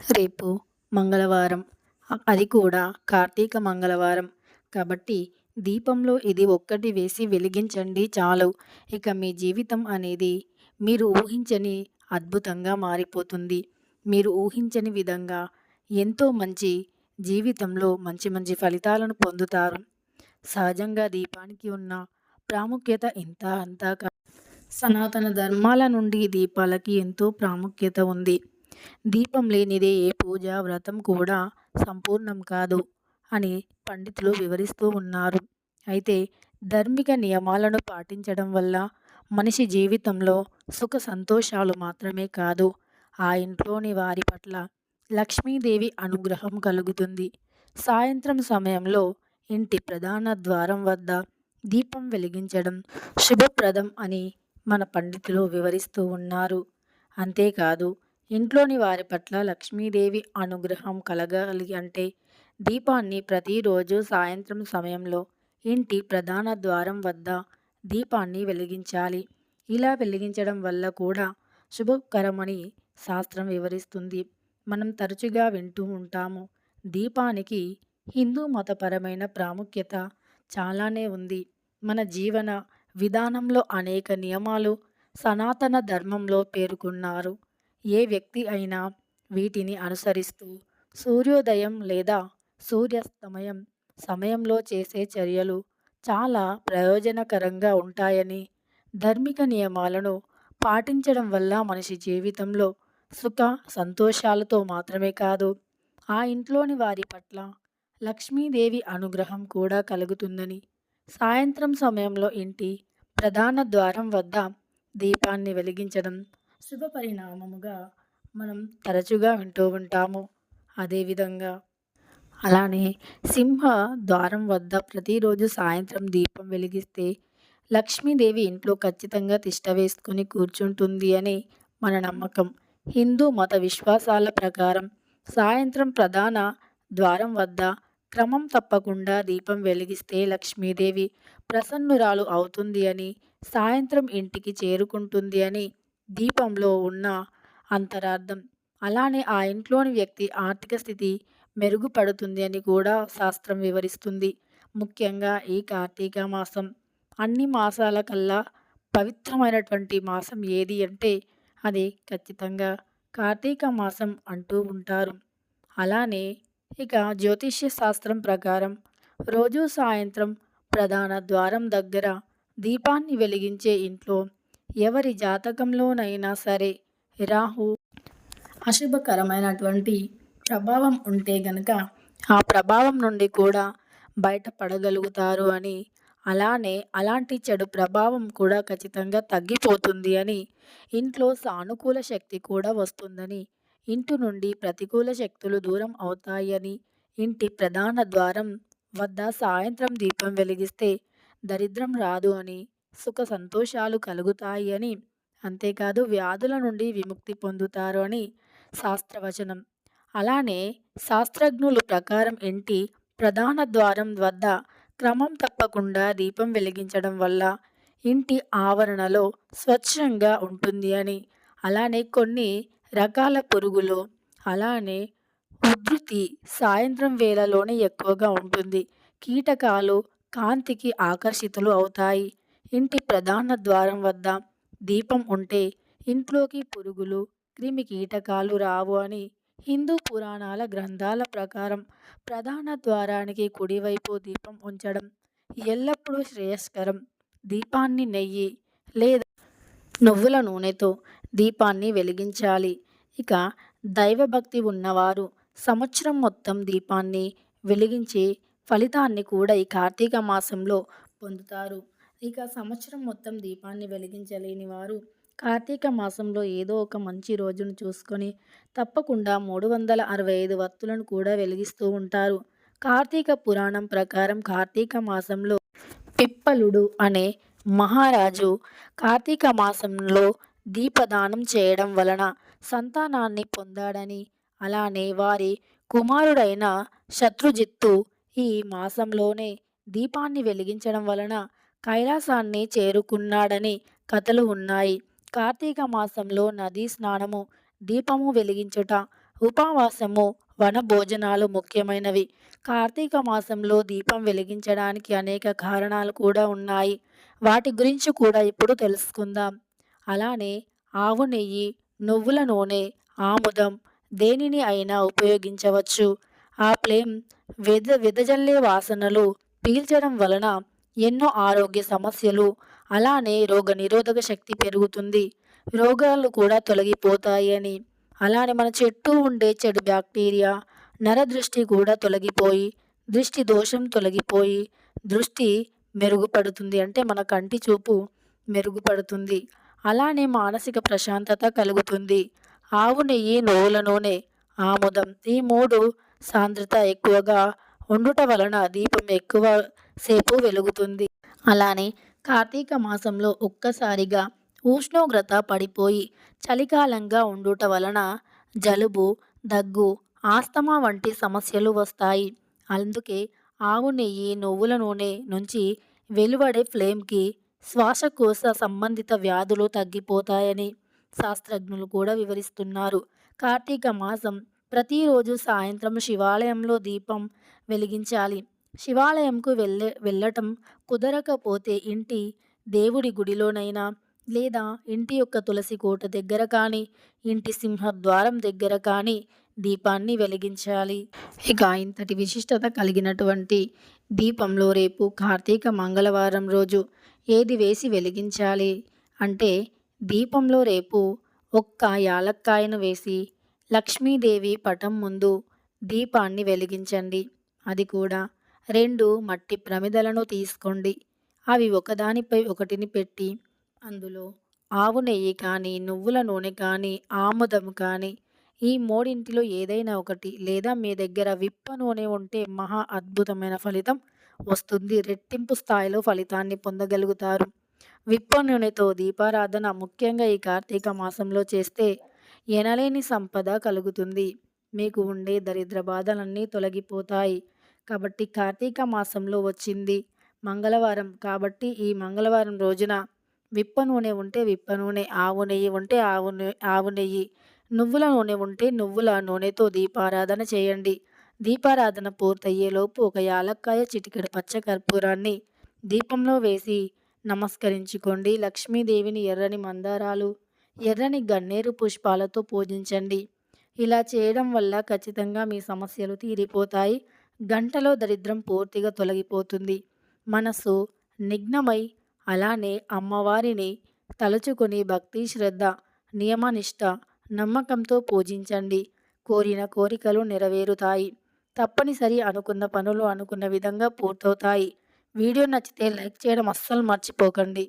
రేపు మంగళవారం. అది కూడా కార్తీక మంగళవారం. కాబట్టి దీపంలో ఇది ఒక్కటి వేసి వెలిగించండి చాలు. ఇక మీ జీవితం అనేది మీరు ఊహించని అద్భుతంగా మారిపోతుంది. మీరు ఊహించని విధంగా ఎంతో మంచి జీవితంలో మంచి మంచి ఫలితాలను పొందుతారు. సహజంగా దీపానికి ఉన్న ప్రాముఖ్యత ఇంత అంతా సనాతన ధర్మాల నుండి దీపాలకి ఎంతో ప్రాముఖ్యత ఉంది. దీపం లేనిదే ఏ పూజ వ్రతం కూడా సంపూర్ణం కాదు అని పండితులు వివరిస్తూ ఉన్నారు. అయితే ధార్మిక నియమాలను పాటించడం వల్ల మనిషి జీవితంలో సుఖ సంతోషాలు మాత్రమే కాదు ఆ ఇంట్లోని వారి పట్ల లక్ష్మీదేవి అనుగ్రహం కలుగుతుంది. సాయంత్రం సమయంలో ఇంటి ప్రధాన ద్వారం వద్ద దీపం వెలిగించడం శుభప్రదం అని మన పండితులు వివరిస్తూ ఉన్నారు. అంతేకాదు ఇంట్లోని వారి పట్ల లక్ష్మీదేవి అనుగ్రహం కలగాలి అంటే దీపాన్ని ప్రతిరోజు సాయంత్రం సమయంలో ఇంటి ప్రధాన ద్వారం వద్ద దీపాన్ని వెలిగించాలి. ఇలా వెలిగించడం వల్ల కూడా శుభకరమని శాస్త్రం వివరిస్తుంది. మనం తరచుగా వింటూ ఉంటాము దీపానికి హిందూ మతపరమైన ప్రాముఖ్యత చాలానే ఉంది. మన జీవన విధానంలో అనేక నియమాలు సనాతన ధర్మంలో పేర్కొన్నారు. ఏ వ్యక్తి అయినా వీటిని అనుసరిస్తూ సూర్యోదయం లేదా సూర్యాస్తమయం సమయంలో చేసే చర్యలు చాలా ప్రయోజనకరంగా ఉంటాయని ధార్మిక నియమాలను పాటించడం వల్ల మనిషి జీవితంలో సుఖ సంతోషాలతో మాత్రమే కాదు ఆ ఇంట్లోని వారి పట్ల లక్ష్మీదేవి అనుగ్రహం కూడా కలుగుతుందని సాయంత్రం సమయంలో ఇంటి ప్రధాన ద్వారం వద్ద దీపాన్ని వెలిగించడం శుభ పరిణామముగా మనం తరచుగా వింటూ ఉంటాము. అదేవిధంగా అలానే సింహ ద్వారం వద్ద ప్రతిరోజు సాయంత్రం దీపం వెలిగిస్తే లక్ష్మీదేవి ఇంట్లో ఖచ్చితంగా తిష్ట వేసుకుని కూర్చుంటుంది అని మన నమ్మకం. హిందూ మత విశ్వాసాల ప్రకారం సాయంత్రం ప్రధాన ద్వారం వద్ద క్రమం తప్పకుండా దీపం వెలిగిస్తే లక్ష్మీదేవి ప్రసన్నురాలు అవుతుంది అని సాయంత్రం ఇంటికి చేరుకుంటుంది అని దీపంలో ఉన్న అంతరార్థం. అలానే ఆ ఇంట్లోని వ్యక్తి ఆర్థిక స్థితి మెరుగుపడుతుంది అని కూడా శాస్త్రం వివరిస్తుంది. ముఖ్యంగా ఈ కార్తీక మాసం. అన్ని మాసాల కల్లా పవిత్రమైనటువంటి మాసం ఏది అంటే అది ఖచ్చితంగా కార్తీక మాసం అంటూ ఉంటారు. అలానే ఇక జ్యోతిష్య శాస్త్రం ప్రకారం రోజు సాయంత్రం ప్రధాన ద్వారం దగ్గర దీపాన్ని వెలిగించే ఇంట్లో ఎవరి జాతకంలోనైనా సరే రాహు అశుభకరమైనటువంటి ప్రభావం ఉంటే గనక ఆ ప్రభావం నుండి కూడా బయటపడగలుగుతారు అని అలానే అలాంటి చెడు ప్రభావం కూడా ఖచ్చితంగా తగ్గిపోతుంది అని ఇంట్లో సానుకూల శక్తి కూడా వస్తుందని ఇంటి నుండి ప్రతికూల శక్తులు దూరం అవుతాయని ఇంటి ప్రధాన ద్వారం వద్ద సాయంత్రం దీపం వెలిగిస్తే దరిద్రం రాదు అని సుఖ సంతోషాలు కలుగుతాయి అని. అంతేకాదు వ్యాధుల నుండి విముక్తి పొందుతారు అని శాస్త్రవచనం. అలానే శాస్త్రజ్ఞుల ప్రకారం ఇంటి ప్రధాన ద్వారం వద్ద క్రమం తప్పకుండా దీపం వెలిగించడం వల్ల ఇంటి ఆవరణలో స్వచ్ఛంగా ఉంటుంది అని. అలానే కొన్ని రకాల పురుగులు అలానే ఉధృతి సాయంత్రం వేళలోనే ఎక్కువగా ఉంటుంది. కీటకాలు కాంతికి ఆకర్షితులు అవుతాయి. ఇంటి ప్రధాన ద్వారం వద్ద దీపం ఉంటే ఇంట్లోకి పురుగులు క్రిమి కీటకాలు రావు అని హిందూ పురాణాల గ్రంథాల ప్రకారం ప్రధాన ద్వారానికి కుడివైపు దీపం ఉంచడం ఎల్లప్పుడూ శ్రేయస్కరం. దీపాన్ని నెయ్యి లేదా నువ్వుల నూనెతో దీపాన్ని వెలిగించాలి. ఇక దైవభక్తి ఉన్నవారు సంవత్సరం మొత్తం దీపాన్ని వెలిగించే ఫలితాన్ని కూడా ఈ కార్తీక మాసంలో పొందుతారు. ఇక సంవత్సరం మొత్తం దీపాన్ని వెలిగించలేని వారు కార్తీక మాసంలో ఏదో ఒక మంచి రోజును చూసుకొని తప్పకుండా మూడు వందల అరవై ఐదు వత్తులను కూడా వెలిగిస్తూ ఉంటారు. కార్తీక పురాణం ప్రకారం కార్తీక మాసంలో పిప్పలుడు అనే మహారాజు కార్తీక మాసంలో దీపదానం చేయడం వలన సంతానాన్ని పొందాడని అలానే వారి కుమారుడైన శత్రుజిత్తు ఈ మాసంలోనే దీపాన్ని వెలిగించడం వలన కైలాసాన్ని చేరుకున్నాడని కథలు ఉన్నాయి. కార్తీక మాసంలో నదీ స్నానము దీపము వెలిగించుట ఉపవాసము వన భోజనాలు ముఖ్యమైనవి. కార్తీక మాసంలో దీపం వెలిగించడానికి అనేక కారణాలు కూడా ఉన్నాయి. వాటి గురించి కూడా ఇప్పుడు తెలుసుకుందాం. అలానే ఆవు నెయ్యి నువ్వుల నూనె ఆముదం దేనిని అయినా ఉపయోగించవచ్చు. ఆ ప్లేమ్ వెద వెదజల్లే వాసనలు పీల్చడం వలన ఎన్నో ఆరోగ్య సమస్యలు అలానే రోగ నిరోధక శక్తి పెరుగుతుంది. రోగాలు కూడా తొలగిపోతాయి అని అలానే మన చెట్టు ఉండే చెడు బ్యాక్టీరియా నరదృష్టి కూడా తొలగిపోయి దృష్టి దోషం తొలగిపోయి దృష్టి మెరుగుపడుతుంది అంటే మన కంటి చూపు మెరుగుపడుతుంది. అలానే మానసిక ప్రశాంతత కలుగుతుంది. ఆవు నెయ్యి నువ్వుల నూనె ఆముదం ఈ మూడు సాంద్రత ఎక్కువగా ఉండుట వలన దీపం ఎక్కువ సేపు వెలుగుతుంది. అలానే కార్తీక మాసంలో ఒక్కసారిగా ఉష్ణోగ్రత పడిపోయి చలికాలంగా ఉండుట వలన జలుబు దగ్గు ఆస్తమా వంటి సమస్యలు వస్తాయి. అందుకే ఆవు నెయ్యి నువ్వుల నూనె నుంచి వెలువడే ఫ్లేమ్కి శ్వాసకోశ సంబంధిత వ్యాధులు తగ్గిపోతాయని శాస్త్రజ్ఞులు కూడా వివరిస్తున్నారు. కార్తీక మాసం ప్రతిరోజు సాయంత్రం శివాలయంలో దీపం వెలిగించాలి. శివాలయంకు వెళ్ళే వెళ్ళటం కుదరకపోతే ఇంటి దేవుడి గుడిలోనైనా లేదా ఇంటి యొక్క తులసి కోట దగ్గర కానీ ఇంటి సింహద్వారం దగ్గర కానీ దీపాన్ని వెలిగించాలి. ఇక ఇంతటి విశిష్టత కలిగినటువంటి దీపంలో రేపు కార్తీక మంగళవారం రోజు ఏది వేసి వెలిగించాలి అంటే దీపంలో రేపు ఒక్క యాలక్కాయను వేసి లక్ష్మీదేవి పటం ముందు దీపాన్ని వెలిగించండి. అది కూడా రెండు మట్టి ప్రమిదలను తీసుకోండి. అవి ఒకదానిపై ఒకటిని పెట్టి అందులో ఆవు నెయ్యి కానీ నువ్వుల నూనె కానీ ఆముదం కానీ ఈ మూడింటిలో ఏదైనా ఒకటి లేదా మీ దగ్గర విప్ప నూనె ఉంటే మహా అద్భుతమైన ఫలితం వస్తుంది. రెట్టింపు స్థాయిలో ఫలితాన్ని పొందగలుగుతారు. విప్ప నూనెతో దీపారాధన ముఖ్యంగా ఈ కార్తీక మాసంలో చేస్తే ఎనలేని సంపద కలుగుతుంది. మీకు ఉండే దరిద్ర బాధలన్నీ తొలగిపోతాయి. కాబట్టి కార్తీక మాసంలో వచ్చింది మంగళవారం. కాబట్టి ఈ మంగళవారం రోజున విప్ప నూనె ఉంటే విప్ప నూనె ఆవు నెయ్యి ఉంటే ఆవు ఆవు నెయ్యి నువ్వుల నూనె ఉంటే నువ్వుల నూనెతో దీపారాధన చేయండి. దీపారాధన పూర్తయ్యేలోపు ఒక యాలక్కాయ చిటికెడు పచ్చ కర్పూరాన్ని దీపంలో వేసి నమస్కరించుకోండి. లక్ష్మీదేవిని ఎర్రని మందారాలు ఎర్రని గన్నేరు పుష్పాలతో పూజించండి. ఇలా చేయడం వల్ల ఖచ్చితంగా మీ సమస్యలు తీరిపోతాయి. గంటలో దరిద్రం పూర్తిగా తొలగిపోతుంది. మనసు నిఘ్నమై అలానే అమ్మవారిని తలుచుకొని భక్తి శ్రద్ధ నియమనిష్ట నమ్మకంతో పూజించండి. కోరిన కోరికలు నెరవేరుతాయి. తప్పనిసరి అనుకున్న పనులు అనుకున్న విధంగా పూర్తవుతాయి. వీడియో నచ్చితే లైక్ చేయడం అస్సలు మర్చిపోకండి.